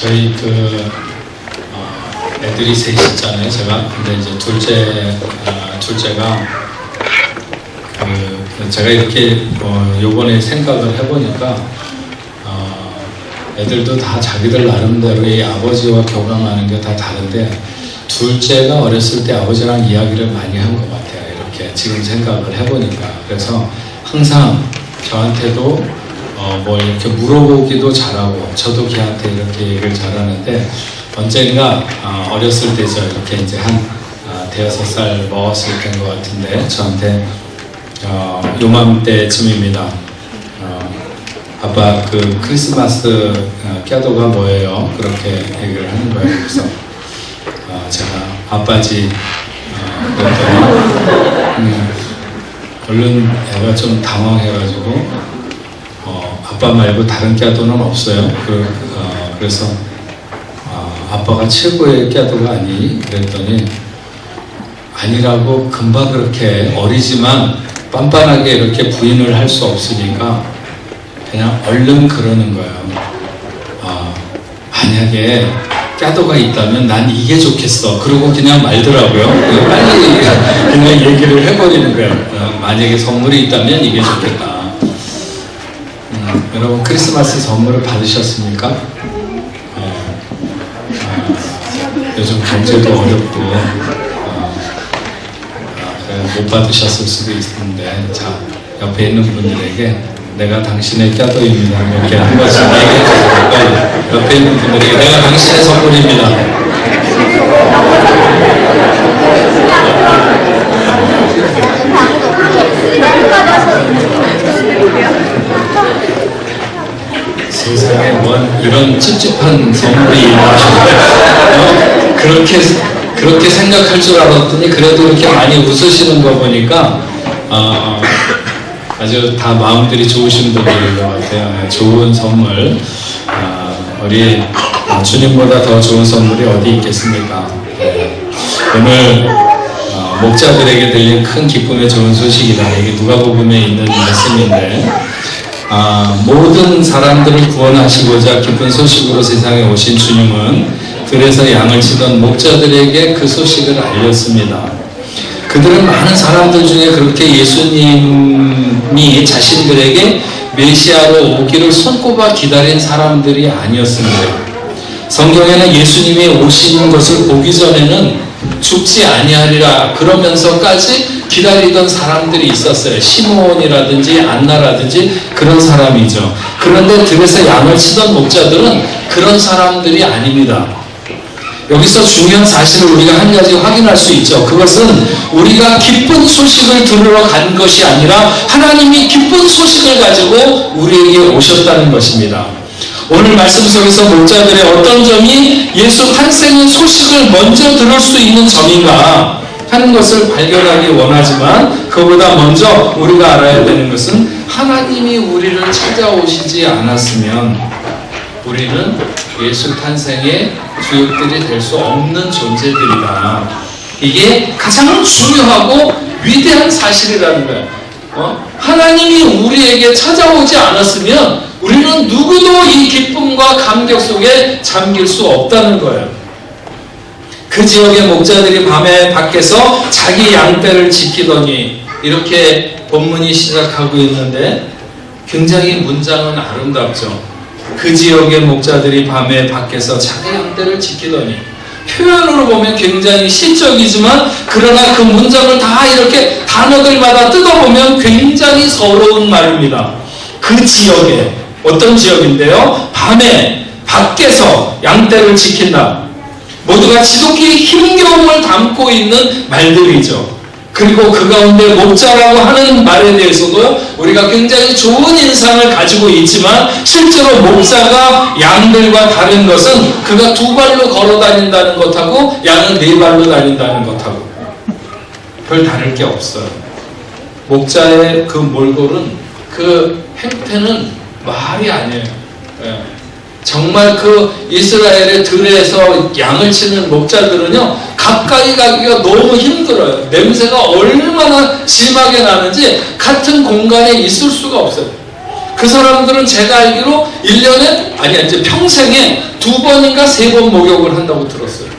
저희 그 어, 애들이 셋 있잖아요. 제가 근데 이제 둘째 아, 둘째가 그 제가 이렇게 어, 요번에 생각을 해보니까 어, 애들도 다 자기들 나름대로 이 아버지와 교감하는 게 다 다른데 둘째가 어렸을 때 아버지랑 이야기를 많이 한 것 같아요. 이렇게 지금 생각을 해보니까 그래서 항상 저한테도 어, 뭘 이렇게 물어보기도 잘하고 저도 걔한테 이렇게 얘기를 잘하는데 언젠가 어, 어렸을 때죠 이렇게 이제 한 아, 대여섯 살 먹었을 때인 것 같은데 저한테 어, 요맘때쯤입니다. 어, 아빠 그 크리스마스 어, 껴도가 뭐예요? 그렇게 얘기를 하는 거예요. 그래서 어, 제가 아빠지 어, 그랬더니 음, 얼른 애가 좀 당황해가지고 어, 아빠 말고 다른 껴도는 없어요. 그, 어, 그래서 어, 아빠가 최고의 껴도가 아니 그랬더니 아니라고 금방 그렇게 어리지만 빤빤하게 이렇게 부인을 할 수 없으니까 그냥 얼른 그러는 거예요. 아, 만약에 까도가 있다면 난 이게 좋겠어. 그러고 그냥 말더라고요. 빨리 그냥 얘기를 해버리는 거예요. 어, 만약에 선물이 있다면 이게 좋겠다. 음, 여러분 크리스마스 선물을 받으셨습니까? 네. 아, 요즘 경제도 어렵고 어, 아, 그래, 못 받으셨을 수도 있는데 자 옆에 있는 분들에게 내가 당신의 껴도입니다 이렇게 한 번씩 얘기해 주세요 빨리 옆에 있는 분들에게 내가 당신의 선물입니다 세상에 뭔 이런 찝찝한 선물이 있나 어? 그렇게 그렇게 생각할 줄 알았더니 그래도 이렇게 많이 웃으시는 거 보니까 어, 아주 다 마음들이 좋으신 분들인 것 같아요. 네, 좋은 선물 어, 우리 어, 주님보다 더 좋은 선물이 어디 있겠습니까? 네. 오늘 어, 목자들에게 들린 큰 기쁨의 좋은 소식이다. 이게 누가복음에 있는 말씀인데 아, 모든 사람들을 구원하시고자 기쁜 소식으로 세상에 오신 주님은 들에서 양을 치던 목자들에게 그 소식을 알렸습니다. 그들은 많은 사람들 중에 그렇게 예수님이 자신들에게 메시아로 오기를 손꼽아 기다린 사람들이 아니었습니다. 성경에는 예수님이 오시는 것을 보기 전에는 죽지 아니하리라 그러면서까지 기다리던 사람들이 있었어요. 시몬이라든지 안나라든지 그런 사람이죠. 그런데 들에서 양을 치던 목자들은 그런 사람들이 아닙니다. 여기서 중요한 사실을 우리가 한 가지 확인할 수 있죠. 그것은 우리가 기쁜 소식을 들으러 간 것이 아니라 하나님이 기쁜 소식을 가지고 우리에게 오셨다는 것입니다. 오늘 말씀 속에서 목자들의 어떤 점이 예수 탄생의 소식을 먼저 들을 수 있는 점인가 하는 것을 발견하기 원하지만 그보다 먼저 우리가 알아야 되는 것은 하나님이 우리를 찾아오시지 않았으면 우리는 예수 탄생의 주역들이 될 수 없는 존재들이다. 이게 가장 중요하고 위대한 사실이라는 거예요. 어? 하나님이 우리에게 찾아오지 않았으면 우리는 누구도 이 기쁨과 감격 속에 잠길 수 없다는 거예요. 그 지역의 목자들이 밤에 밖에서 자기 양떼를 지키더니 이렇게 본문이 시작하고 있는데 굉장히 문장은 아름답죠. 그 지역의 목자들이 밤에 밖에서 자기 양떼를 지키더니 표현으로 보면 굉장히 시적이지만 그러나 그 문장을 다 이렇게 단어들마다 뜯어보면 굉장히 서러운 말입니다. 그 지역에 어떤 지역인데요? 밤에 밖에서 양떼를 지킨다. 모두가 지독히 힘겨움을 담고 있는 말들이죠. 그리고 그 가운데 목자라고 하는 말에 대해서도 우리가 굉장히 좋은 인상을 가지고 있지만 실제로 목자가 양들과 다른 것은 그가 두 발로 걸어 다닌다는 것하고 양은 네 발로 다닌다는 것하고 별 다를 게 없어요. 목자의 그 몰골은 그 행태는 말이 아니에요. 예. 정말 그 이스라엘의 들에서 양을 치는 목자들은요 가까이 가기가 너무 힘들어요. 냄새가 얼마나 심하게 나는지 같은 공간에 있을 수가 없어요. 그 사람들은 제가 알기로 1년에, 아니, 이제 평생에 두 번인가 세 번 목욕을 한다고 들었어요.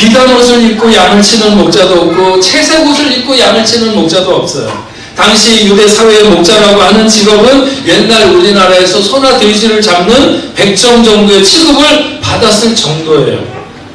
비단 옷을 입고 양을 치는 목자도 없고 채색 옷을 입고 양을 치는 목자도 없어요. 당시 유대 사회의 목자라고 하는 직업은 옛날 우리나라에서 소나 돼지를 잡는 백정 정도의 취급을 받았을 정도예요.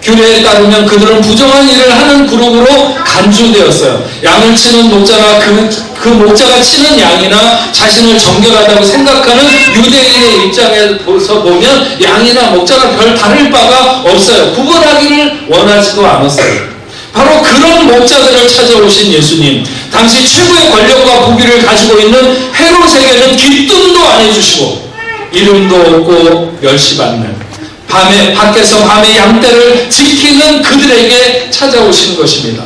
규례에 따르면 그들은 부정한 일을 하는 그룹으로 간주되었어요. 양을 치는 목자나 그, 그 목자가 치는 양이나 자신을 정결하다고 생각하는 유대인의 입장에서 보면 양이나 목자가 별 다를 바가 없어요. 구분하기를 원하지도 않았어요. 바로 그런 목자들을 찾아오신 예수님. 당시 최고의 권력과 부귀를 가지고 있는 헤롯에게는 귀뜸도 안 해주시고 이름도 없고 멸시받는 밤에 밖에서 밤에 양떼를 지키는 그들에게 찾아오신 것입니다.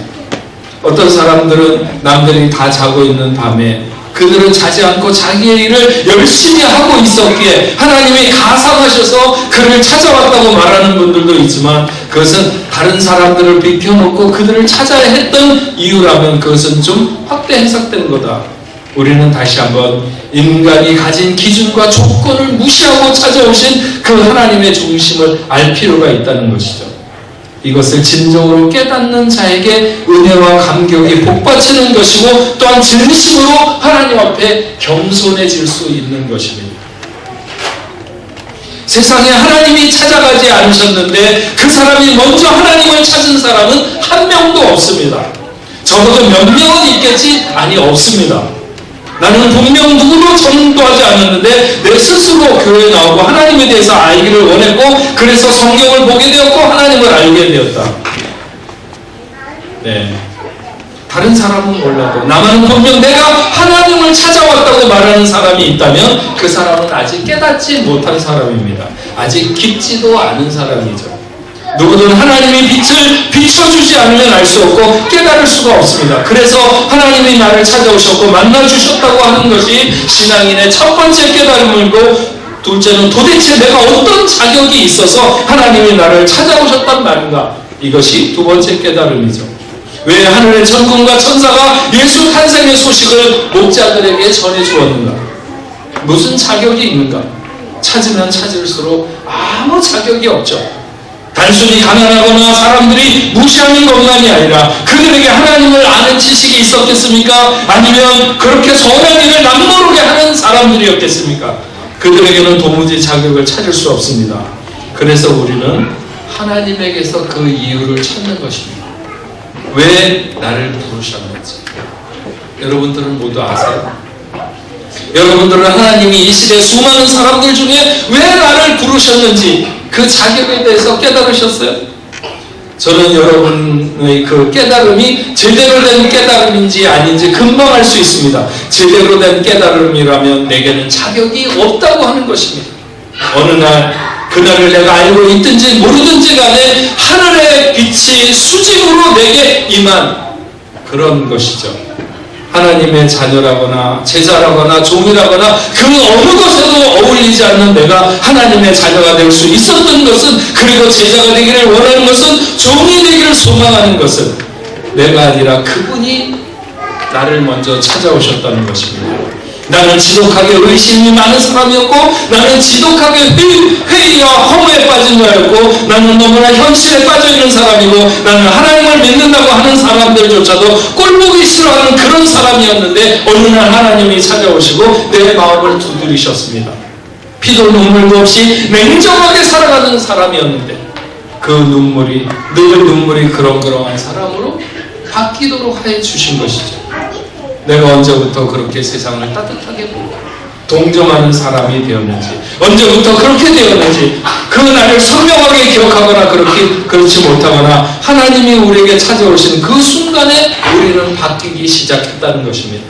어떤 사람들은 남들이 다 자고 있는 밤에 그들은 자지 않고 자기의 일을 열심히 하고 있었기에 하나님이 가상하셔서 그를 찾아왔다고 말하는 분들도 있지만 그것은 다른 사람들을 비켜놓고 그들을 찾아야 했던 이유라면 그것은 좀 확대 해석된 거다. 우리는 다시 한번 인간이 가진 기준과 조건을 무시하고 찾아오신 그 하나님의 중심을 알 필요가 있다는 것이죠. 이것을 진정으로 깨닫는 자에게 은혜와 감격이 복받치는 것이고 또한 진심으로 하나님 앞에 겸손해질 수 있는 것입니다. 세상에 하나님이 찾아가지 않으셨는데 그 사람이 먼저 하나님을 찾은 사람은 한 명도 없습니다. 적어도 몇 명은 있겠지? 아니, 없습니다. 나는 분명 누구도 전도하지 않았는데 내 스스로 교회에 나오고 하나님에 대해서 알기를 원했고 그래서 성경을 보게 되었고 하나님을 알게 되었다. 네. 다른 사람은 몰라도 나만은 분명 내가 하나님을 찾아왔다고 말하는 사람이 있다면 그 사람은 아직 깨닫지 못한 사람입니다. 아직 깊지도 않은 사람이죠. 누구든 하나님의 빛을 비춰주지 않으면 알 수 없고 깨달을 수가 없습니다. 그래서 하나님이 나를 찾아오셨고 만나주셨다고 하는 것이 신앙인의 첫 번째 깨달음이고 둘째는 도대체 내가 어떤 자격이 있어서 하나님이 나를 찾아오셨단 말인가 이것이 두 번째 깨달음이죠. 왜 하늘의 천군과 천사가 예수 탄생의 소식을 목자들에게 전해 주었는가? 무슨 자격이 있는가? 찾으면 찾을수록 아무 자격이 없죠. 단순히 가난하거나 사람들이 무시하는 것만이 아니라 그들에게 하나님을 아는 지식이 있었겠습니까? 아니면 그렇게 선한 일을 남모르게 하는 사람들이었겠습니까? 그들에게는 도무지 자격을 찾을 수 없습니다. 그래서 우리는 하나님에게서 그 이유를 찾는 것입니다. 왜 나를 부르셨는지. 여러분들은 모두 아세요? 여러분들은 하나님이 이 시대 수많은 사람들 중에 왜 나를 부르셨는지 그 자격에 대해서 깨달으셨어요? 저는 여러분의 그 깨달음이 제대로 된 깨달음인지 아닌지 금방 알 수 있습니다. 제대로 된 깨달음이라면 내게는 자격이 없다고 하는 것입니다. 어느 날 그날을 내가 알고 있든지 모르든지 간에 하늘의 빛이 수직으로 내게 임한 그런 것이죠. 하나님의 자녀라거나 제자라거나 종이라거나 그 어느 것에도 어울리지 않는 내가 하나님의 자녀가 될 수 있었던 것은 그리고 제자가 되기를 원하는 것은 종이 되기를 소망하는 것은 내가 아니라 그분이 나를 먼저 찾아오셨다는 것입니다. 나는 지독하게 의심이 많은 사람이었고 나는 지독하게 회의와 허무에 빠진 자였고 나는 너무나 현실에 빠져 있는 사람이고 나는 하나님을 믿는다고 하는 사람들조차도 꼴보기 싫어하는 그런 사람이었는데 어느 날 하나님이 찾아오시고 내 마음을 두드리셨습니다. 피도 눈물도 없이 냉정하게 살아가는 사람이었는데 그 눈물이 늘 눈물이 그렁그렁한 사람으로 바뀌도록 해 주신 것이죠. 내가 언제부터 그렇게 세상을 따뜻하게 보고 동정하는 사람이 되었는지 언제부터 그렇게 되었는지 그 날을 선명하게 기억하거나 그렇게 그렇지 못하거나 하나님이 우리에게 찾아오신 그 순간에 우리는 바뀌기 시작했다는 것입니다.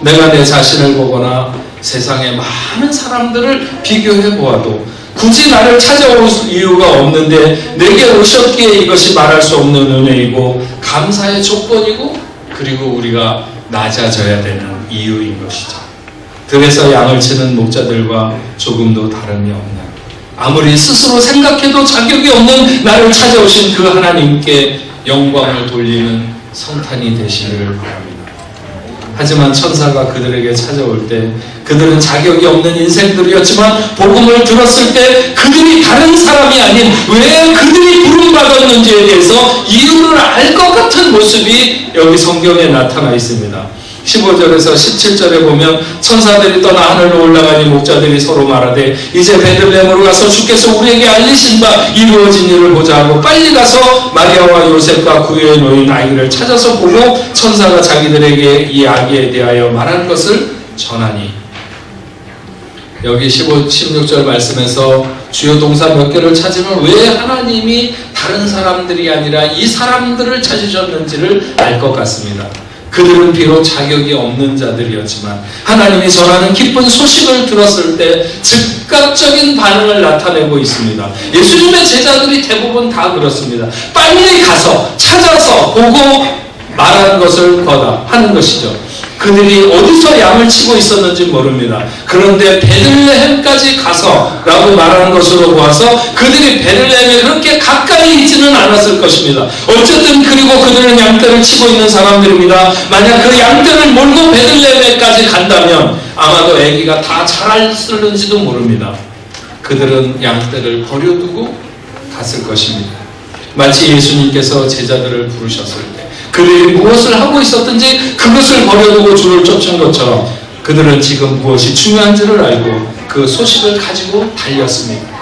내가 내 자신을 보거나 세상의 많은 사람들을 비교해 보아도 굳이 나를 찾아올 이유가 없는데 내게 오셨기에 이것이 말할 수 없는 은혜이고 감사의 조건이고 그리고 우리가 낮아져야 되는 이유인 것이죠. 그래서 양을 치는 목자들과 조금도 다름이 없는 아무리 스스로 생각해도 자격이 없는 나를 찾아오신 그 하나님께 영광을 돌리는 성탄이 되시기를 바랍니다. 하지만 천사가 그들에게 찾아올 때 그들은 자격이 없는 인생들이었지만 복음을 들었을 때 그들이 다른 사람이 아닌 왜 그들이 부름받았는지에 대해서 이유를 알 것 같은 모습이 여기 성경에 나타나 있습니다. 15절에서 17절에 보면 천사들이 떠나 하늘로 올라가니 목자들이 서로 말하되 이제 베들레헴으로 가서 주께서 우리에게 알리신 바 이루어진 일을 보자 하고 빨리 가서 마리아와 요셉과 구유에 놓인 아이를 찾아서 보고 천사가 자기들에게 이 아기에 대하여 말한 것을 전하니 여기 15, 16절 말씀에서 주요 동사 몇 개를 찾으면 왜 하나님이 다른 사람들이 아니라 이 사람들을 찾으셨는지를 알 것 같습니다. 그들은 비록 자격이 없는 자들이었지만 하나님이 전하는 기쁜 소식을 들었을 때 즉각적인 반응을 나타내고 있습니다. 예수님의 제자들이 대부분 다 그렇습니다. 빨리 가서 찾아서 보고 말하는 것을 거다 하는 것이죠. 그들이 어디서 양을 치고 있었는지 모릅니다. 그런데 베들레헴까지 가서 라고 말하는 것으로 보아서 그들이 베들레헴에 그렇게 가까이 있지는 않았을 것입니다. 어쨌든 그리고 그들은 양떼를 치고 있는 사람들입니다. 만약 그 양떼를 몰고 베들레헴에까지 간다면 아마도 아기가 다 자랐을는지도 모릅니다. 그들은 양떼를 버려두고 갔을 것입니다. 마치 예수님께서 제자들을 부르셨을 때 그들이 무엇을 하고 있었든지 그것을 버려두고 주를 쫓은 것처럼 그들은 지금 무엇이 중요한지를 알고 그 소식을 가지고 달렸습니다.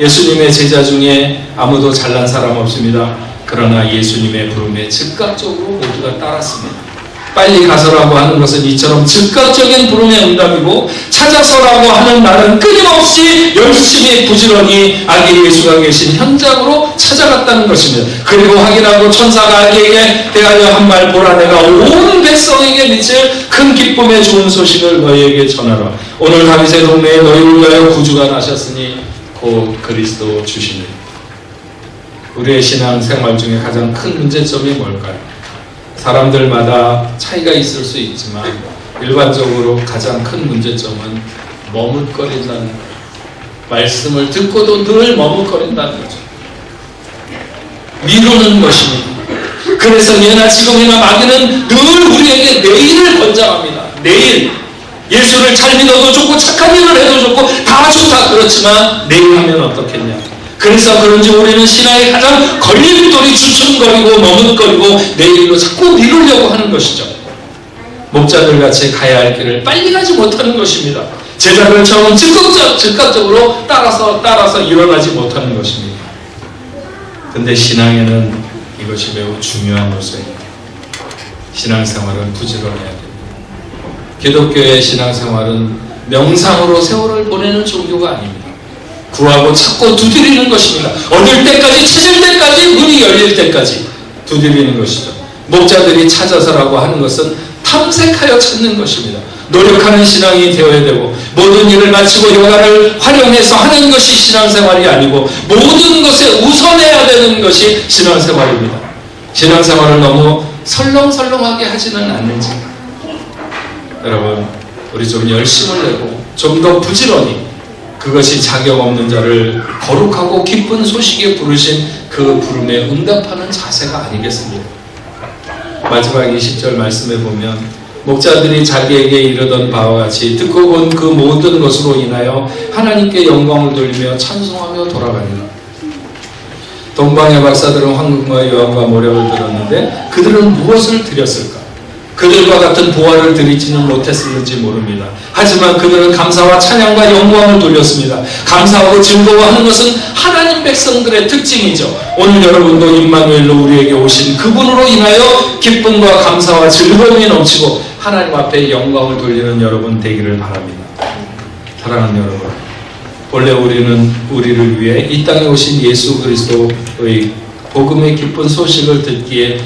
예수님의 제자 중에 아무도 잘난 사람 없습니다. 그러나 예수님의 부름에 즉각적으로 모두가 따랐습니다. 빨리 가서라고 하는 것은 이처럼 즉각적인 부름의 응답이고 찾아서라고 하는 말은 끊임없이 열심히 부지런히 아기 예수가 계신 현장으로 찾아갔다는 것입니다. 그리고 확인하고 천사가 아기에게 대하여 한 말 보라 내가 온 백성에게 미칠 큰 기쁨의 좋은 소식을 너희에게 전하라. 오늘 다윗의 동네에 너희를 위하여 구주가 나셨으니 곧 그리스도 주시니 우리의 신앙 생활 중에 가장 큰 문제점이 뭘까요? 사람들마다 차이가 있을 수 있지만 일반적으로 가장 큰 문제점은 머뭇거린다는. 말씀을 듣고도 늘 머뭇거린다는 거죠. 미루는 것입니다. 그래서 예나 지금이나 마귀는 늘 우리에게 내일을 권장합니다. 내일 예수를 잘 믿어도 좋고 착한 일을 해도 좋고 다 좋다 그렇지만 내일 하면 어떻겠냐. 그래서 그런지 우리는 신앙의 가장 걸림돌이 주춤거리고 머뭇거리고 내일로 자꾸 미루려고 하는 것이죠. 목자들 같이 가야 할 길을 빨리 가지 못하는 것입니다. 제자들 처럼 즉각적, 즉각적으로 따라서 따라서 일어나지 못하는 것입니다. 근데 신앙에는 이것이 매우 중요한 요소입니다. 신앙생활은 부지런해야 됩니다. 기독교의 신앙생활은 명상으로 세월을 보내는 종교가 아닙니다. 구하고 찾고 두드리는 것입니다. 얻을 때까지 찾을 때까지 문이 열릴 때까지 두드리는 것이죠. 목자들이 찾아서라고 하는 것은 탐색하여 찾는 것입니다. 노력하는 신앙이 되어야 되고 모든 일을 마치고 여가를 활용해서 하는 것이 신앙생활이 아니고 모든 것에 우선해야 되는 것이 신앙생활입니다. 신앙생활을 너무 설렁설렁하게 하지는 않는지 여러분 우리 좀 열심을 내고 좀 더 부지런히 그것이 자격 없는 자를 거룩하고 기쁜 소식에 부르신 그 부름에 응답하는 자세가 아니겠습니까? 마지막 20절 말씀에 보면 목자들이 자기에게 이르던 바와 같이 듣고 본 그 모든 것으로 인하여 하나님께 영광을 돌리며 찬송하며 돌아가니라. 동방의 박사들은 황금과 여왕과 모략을 들었는데 그들은 무엇을 드렸을까? 그들과 같은 보화를 드리지는 못했을지 모릅니다. 하지만 그들은 감사와 찬양과 영광을 돌렸습니다. 감사하고 즐거워하는 것은 하나님 백성들의 특징이죠. 오늘 여러분도 임마누엘로 우리에게 오신 그분으로 인하여 기쁨과 감사와 즐거움이 넘치고 하나님 앞에 영광을 돌리는 여러분 되기를 바랍니다. 사랑하는 여러분, 본래 우리는 우리를 위해 이 땅에 오신 예수 그리스도의 복음의 기쁜 소식을 듣기에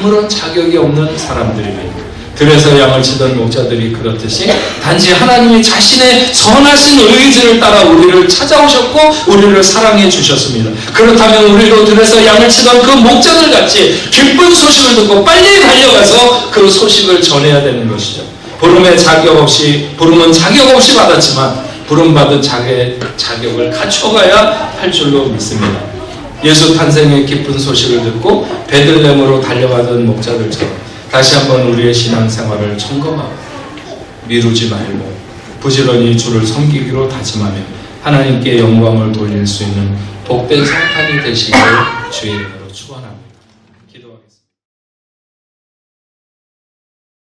아무런 자격이 없는 사람들입니다. 들에서 양을 치던 목자들이 그렇듯이 단지 하나님이 자신의 선하신 의지를 따라 우리를 찾아오셨고 우리를 사랑해 주셨습니다. 그렇다면 우리도 들에서 양을 치던 그 목자들 같이 기쁜 소식을 듣고 빨리 달려가서 그 소식을 전해야 되는 것이죠. 부름에 자격 없이 부름은 자격 없이 받았지만 부름 받은 자격, 자격을 갖춰가야 할 줄로 믿습니다. 예수 탄생의 기쁜 소식을 듣고 베들렘으로 달려가던 목자들처럼 다시 한번 우리의 신앙생활을 점검하고 미루지 말고 부지런히 주를 섬기기로 다짐하며 하나님께 영광을 돌릴 수 있는 복된 성탄이 되시길 주의